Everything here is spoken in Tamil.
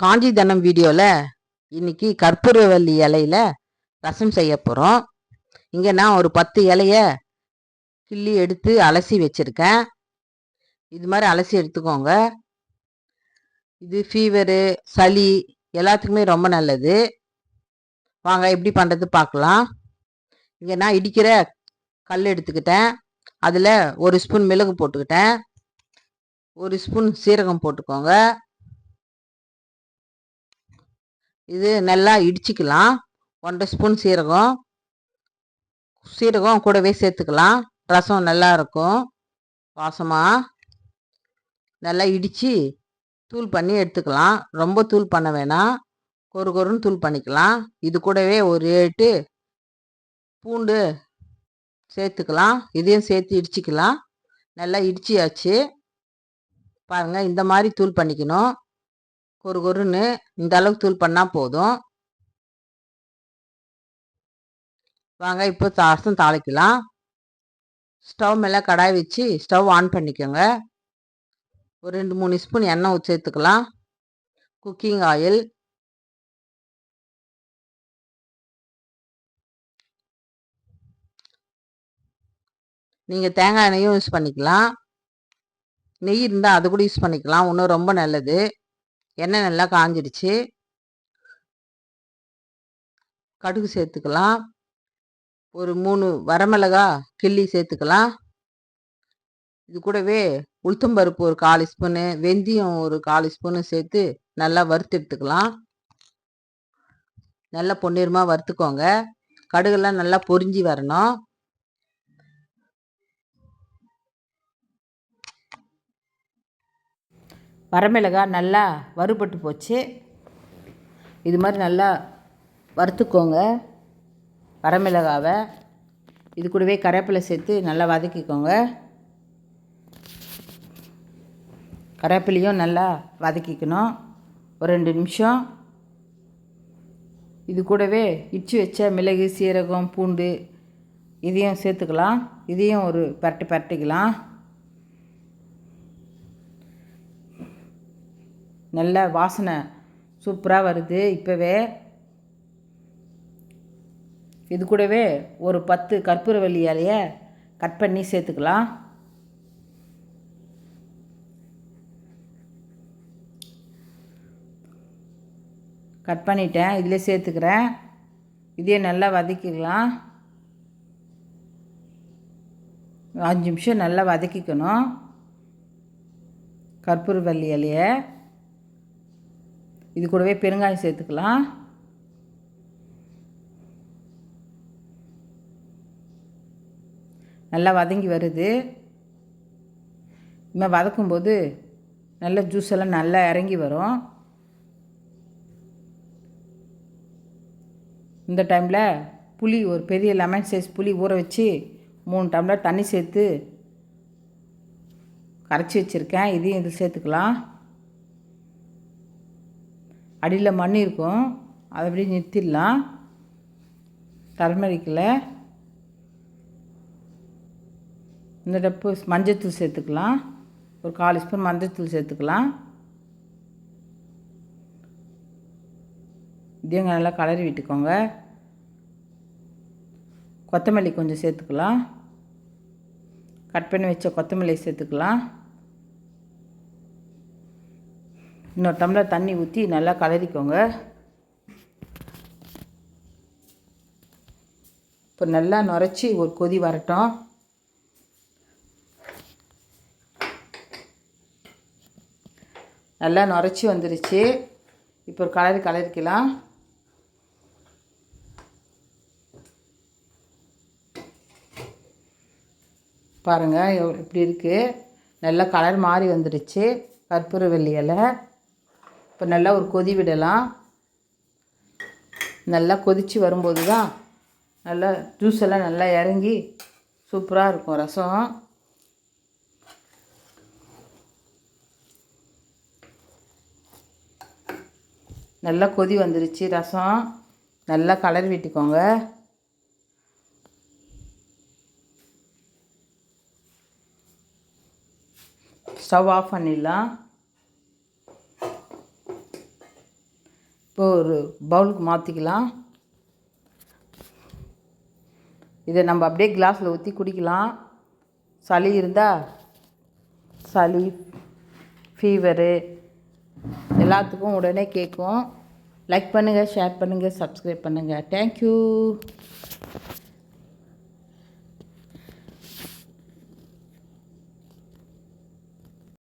காஞ்சி தனம் வீடியோவில் இன்னைக்கு கற்பூரவல்லி இலையில ரசம் செய்ய போகிறோம் இங்கே நான் ஒரு பத்து இலைய கிள்ளி எடுத்து அலசி வச்சுருக்கேன். இது மாதிரி அலசி எடுத்துக்கோங்க. இது ஃபீவரு சளி எல்லாத்துக்குமே ரொம்ப நல்லது. வாங்க எப்படி பண்ணுறது பார்க்கலாம். இங்கே நான் இடிக்கிற கல் எடுத்துக்கிட்டேன். அதில் ஒரு ஸ்பூன் மிளகு போட்டுக்கிட்டேன். ஒரு ஸ்பூன் சீரகம் போட்டுக்கோங்க. இது நல்லா இடிச்சிக்கலாம். ஒன்றரை ஸ்பூன் சீரகம். சீரகம் கூடவே சேர்த்துக்கலாம். ரசம் நல்லா இருக்கும். வாசமாக நல்லா இடித்து தூள் பண்ணி எடுத்துக்கலாம். ரொம்ப தூள் பண்ண வேணாம். கொரு கொருன்னு தூள் பண்ணிக்கலாம். இது கூடவே ஒரு எட்டு பூண்டு சேர்த்துக்கலாம். இதையும் சேர்த்து இடிச்சிக்கலாம். நல்லா இடிச்சியாச்சு. பாருங்கள் இந்த மாதிரி தூள் பண்ணிக்கணும். கொரு கொருன்னு இந்த அளவுக்கு தூள் பண்ணால் போதும். வாங்க இப்போ ரசம் தாளிக்கலாம். ஸ்டவ் மேலே கடாய் வச்சு ஸ்டவ் ஆன் பண்ணிக்கோங்க. ஒரு ரெண்டு மூணு ஸ்பூன் எண்ணெய் சேர்த்துக்கலாம். Cooking oil. நீங்கள் தேங்காய் எண்ணெயும் யூஸ் பண்ணிக்கலாம். நெய் இருந்தால் அது கூட யூஸ் பண்ணிக்கலாம். இன்னும் ரொம்ப நல்லது. எண்ணெய் நல்லா காஞ்சிடுச்சு. கடுகு சேர்த்துக்கலாம். ஒரு மூணு வரமிளகா கிள்ளி சேர்த்துக்கலாம். இது கூடவே உளுத்தம்பருப்பு ஒரு காலு ஸ்பூனு வெந்தயம் ஒரு காலு ஸ்பூனு சேர்த்து நல்லா வறுத்து எடுத்துக்கலாம். நல்லா பொன்னிறமாக வறுத்துக்கோங்க. கடுகெல்லாம் நல்லா பொரிஞ்சு வரணும். வரமிளகாய் நல்லா வறுபட்டு போச்சு. இது மாதிரி நல்லா வறுத்துக்கோங்க. வரமிளகாவை. இது கூடவே கருவேப்பிலை சேர்த்து நல்லா வதக்கிக்கோங்க. கருவேப்பிலையும் நல்லா வதக்கிக்கணும். ஒரு ரெண்டு நிமிஷம். இது கூடவே இடிச்சு வச்ச மிளகு சீரகம் பூண்டு இதையும் சேர்த்துக்கலாம். இதையும் ஒரு பரட்டு பரட்டிக்கலாம். நல்ல வாசனை. சூப்பராக வருது. இப்போவே இது கூடவே ஒரு பத்து கற்பூரவல்லி இலைய கட் பண்ணி சேர்த்துக்கலாம். கட் பண்ணிட்டேன். இதில் சேர்த்துக்கிறேன். இதே நல்லா வதக்கிக்கலாம். அஞ்சு நிமிஷம் நல்லா வதக்கிக்கணும். கற்பூரவல்லி இலையை இது கூடவே பெருங்காயம் சேர்த்துக்கலாம். நல்லா வதங்கி வருது. இனிமேல் வதக்கும்போது நல்ல ஜூஸ் எல்லாம் நல்லா இறங்கி வரும். இந்த டைமில் புளி ஒரு பெரிய லெமன் சைஸ் புளி ஊற வச்சு மூணு டம்ளர் தண்ணி சேர்த்து கரைச்சி வச்சுருக்கேன். இதையும் இதில் சேர்த்துக்கலாம். அடியில் மண் இருக்கும். அதை அப்படியே நிறுத்திடலாம். டர்மரிக்கில் இந்த டப்பு மஞ்சத்தூள் சேர்த்துக்கலாம். ஒரு கால் ஸ்பூன் மஞ்சத்தூள் சேர்த்துக்கலாம். தேங்காய் நல்லா கலரி விட்டுக்கோங்க. கொத்தமல்லி கொஞ்சம் சேர்த்துக்கலாம். கட் பண்ணி வச்ச கொத்தமல்லி சேர்த்துக்கலாம். இன்னொரு டம்ளர் தண்ணி ஊற்றி நல்லா கலரிக்கோங்க. இப்போ நல்லா நுரைச்சி ஒரு கொதி வரட்டும். நல்லா நுரைச்சி வந்துருச்சு. இப்போ ஒரு கலரி கலரிக்கலாம். பாருங்கள் எப்படி இருக்குது நல்லா கலர் மாறி வந்துடுச்சு. கற்பூரவல்லி இலை. இப்போ நல்லா ஒரு கொதி விடலாம். நல்லா கொதித்து வரும்போது தான் நல்லா ஜூஸ் எல்லாம் நல்லா இறங்கி சூப்பராக இருக்கும் ரசம். நல்லா கொதி வந்துருச்சு ரசம். நல்லா கலர் விட்டுக்கோங்க. ஸ்டவ் ஆஃப் பண்ணிடலாம். இப்போ ஒரு பவுலுக்கு மாற்றிக்கலாம் இதை நம்ம அப்படியே கிளாஸில் ஊற்றி குடிக்கலாம். சளி இருந்தால் சளி ஃபீவரு எல்லாத்துக்கும் உடனே கேட்கும். லைக் பண்ணுங்கள் ஷேர் பண்ணுங்கள் சப்ஸ்கிரைப் பண்ணுங்கள் தேங்க்யூ